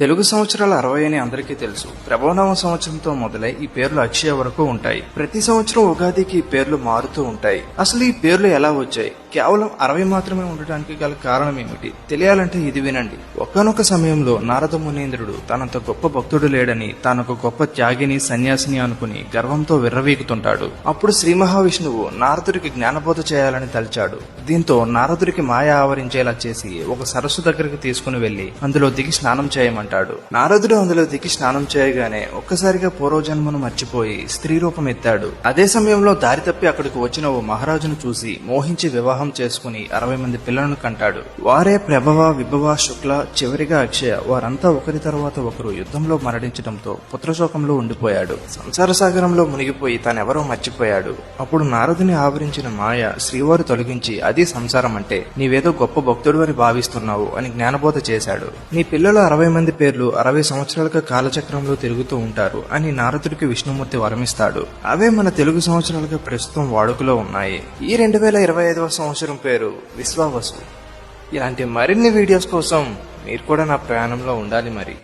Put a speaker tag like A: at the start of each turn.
A: తెలుగు సంవత్సరాల అరవై అని అందరికీ తెలుసు. ప్రభవనామ సంవత్సరంతో మొదలై ఈ పేర్లు అక్షయ వరకు ఉంటాయి. ప్రతి సంవత్సరం ఉగాదికి ఈ పేర్లు మారుతూ ఉంటాయి. అసలు ఈ పేర్లు ఎలా వచ్చాయి? కేవలం అరవై మాత్రమే ఉండటానికి గల కారణం ఏమిటి తెలియాలంటే ఇది వినండి. ఒకనొక సమయంలో నారద మునీంద్రుడు తనంత గొప్ప భక్తుడు లేడని తానొక గొప్ప త్యాగిని సన్యాసిని అనుకుని గర్వంతో విర్రవీగుతుంటాడు. అప్పుడు శ్రీ మహావిష్ణువు నారదుడికి జ్ఞానబోధ చేయాలని తలిచాడు. దీంతో నారదుడికి మాయ ఆవరించేలా చేసి ఒక సరస్సు దగ్గరికి తీసుకుని వెళ్ళి అందులో దిగి స్నానం చేయమంటాడు. నారదుడు అందులో దిగి స్నానం చేయగానే ఒక్కసారిగా పూర్వజన్మను మర్చిపోయి స్త్రీ రూపం ఎత్తాడు. అదే సమయంలో దారి తప్పి అక్కడికి వచ్చిన ఓ మహారాజును చూసి మోహించి వివాహం వివాహం చేసుకుని అరవై మంది పిల్లలను కంటాడు. వారే ప్రభవ విభవ శుక్ల చివరిగా అక్షయ వారంతా ఒకరి తర్వాత ఒకరు యుద్ధంలో మరణించడంతో పుత్రశోకంలో ఉండిపోయాడు. సంసార సాగరంలో మునిగిపోయి తానెవరో మర్చిపోయాడు. అప్పుడు నారదుని ఆవరించిన మాయ శ్రీవారు తొలగించి అది సంసారం అంటే నీవేదో గొప్ప భక్తుడు అని భావిస్తున్నావు అని జ్ఞానబోధ చేశాడు. నీ పిల్లలు అరవై మంది పేర్లు అరవై సంవత్సరాలుగా కాలచక్రంలో తిరుగుతూ ఉంటారు అని నారదుడికి విష్ణుమూర్తి వరమిస్తాడు. అవే మన తెలుగు సంవత్సరాలుగా ప్రస్తుతం వాడుకలో ఉన్నాయి. ఈ రెండు వేల ఇరవై ఐదవ సంవత్సరం పేరు విశ్వావసు. ఇలాంటి మరిన్ని వీడియోస్ కోసం మీరు కూడా నా ప్రయాణంలో ఉండాలి మరి.